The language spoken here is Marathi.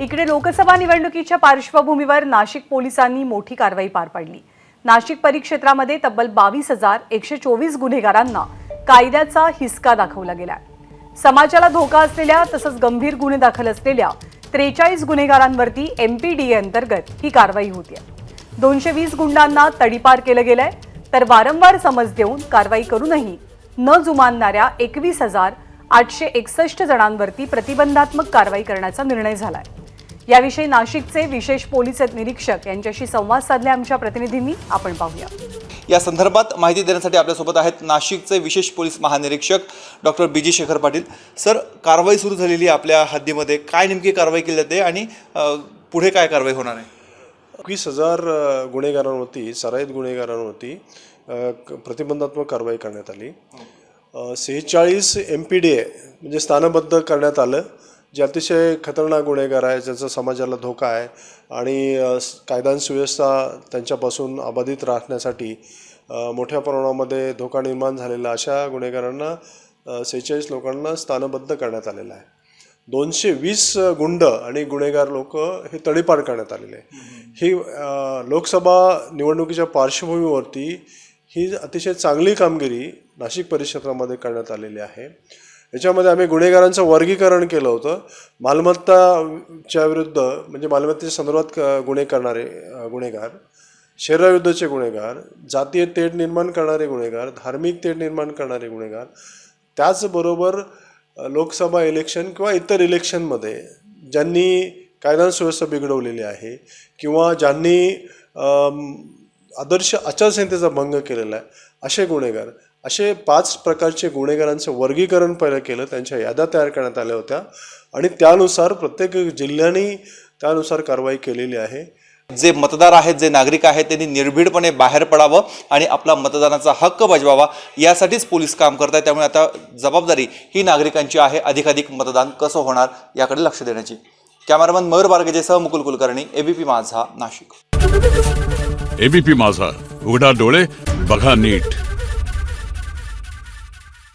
इकडे लोकसभा निवडणुकीच्या पार्श्वभूमीवर नाशिक पोलिसांनी मोठी कारवाई पार पाडली. नाशिक परिक्षेत्रामध्ये तब्बल बावीस हजार एकशे चोवीस गुन्हेगारांना कायद्याचा हिसका दाखवला गेलाय समाजाला धोका असलेल्या तसंच गंभीर गुन्हे दाखल असलेल्या त्रेचाळीस गुन्हेगारांवरती एमपीडीए अंतर्गत ही कारवाई होतीये. दोनशे वीस गुंडांना तडीपार केलं गेलंय तर वारंवार समज देऊन कारवाई करूनही न जुमानणाऱ्या एकवीस हजार आठशे एकसष्ट जणांवरती प्रतिबंधात्मक कारवाई करण्याचा निर्णय झालाय. याविषयी नाशिकचे विशेष पोलीस निरीक्षक यांच्याशी संवाद साधले आमच्या प्रतिनिधींनी. आपण पाहूया. या संदर्भात माहिती देण्यासाठी आपल्यासोबत आहेत नाशिकचे विशेष पोलीस महानिरीक्षक doctor B G Shekhar Patil. Sir कारवाई सुरू झालेली आहे आपल्या हद्दीमध्ये. काय नेमकी कारवाई केली जाते आणि पुढे काय कारवाई होणार आहे? एकवीस हजार गुन्हेगारांवरती सराईत गुन्हेगारांवरती प्रतिबंधात्मक कारवाई करण्यात आली. सेहेचाळीस एम पी डी ए म्हणजे स्थानबद्ध करण्यात आलं. जे अतिशय खतरनाक गुन्हेगार आहे ज्याचा समाजाला धोका आहे आणि कायदा आणि सुव्यवस्था त्यांच्यापासून अबाधित राहण्यासाठी अ, मोठ्या प्रमाणामध्ये धोका निर्माण झालेला अशा गुन्हेगारांना सेहेचाळीस लोकांना स्थानबद्ध करण्यात आलेलं आहे. दोनशे वीस गुंड आणि गुन्हेगार लोक हे तडीपार करण्यात आलेले आहे ही लोकसभा निवडणुकीच्या पार्श्वभूमीवरती ही अतिशय चांगली कामगिरी नाशिक परिक्षेत्रामध्ये करण्यात आलेली आहे. याच्यामध्ये आम्ही गुन्हेगारांचं वर्गीकरण केलं होतं. मालमत्ताच्या विरुद्ध म्हणजे मालमत्तेच्या संदर्भात गुन्हे करणारे गुन्हेगार शरीराविरुद्धचे गुन्हेगार जातीय तेढ निर्माण करणारे गुन्हेगार धार्मिक तेढ निर्माण करणारे गुन्हेगार त्याचबरोबर लोकसभा इलेक्शन किंवा इतर इलेक्शनमध्ये ज्यांनी कायदा सुव्यवस्था बिघडवलेली आहे किंवा ज्यांनी आदर्श आचारसंहितेचा भंग केलेला आहे असे गुन्हेगार असे पाच प्रकारचे गुन्हेगारांचं वर्गीकरण पहिलं केलं त्यांच्या याद्या तयार करण्यात आल्या होत्या. आणि त्यानुसार प्रत्येक जिल्ह्याने त्यानुसार कारवाई केलेली आहे. जे मतदार आहेत जे नागरिक आहेत त्यांनी निर्भीडपणे बाहेर पडावं आणि आपला मतदानाचा हक्क बजवावा यासाठीच पोलीस काम करत आहेत. त्यामुळे आता जबाबदारी ही नागरिकांची आहे. अधिकाधिक मतदान कसं होणार याकडे लक्ष देण्याची. कॅमेरामन मयूर बारगेजेसह मुकुल कुलकर्णी एबीपी माझा नाशिक. एबीपी माझा उघडा डोळे बघा नीट.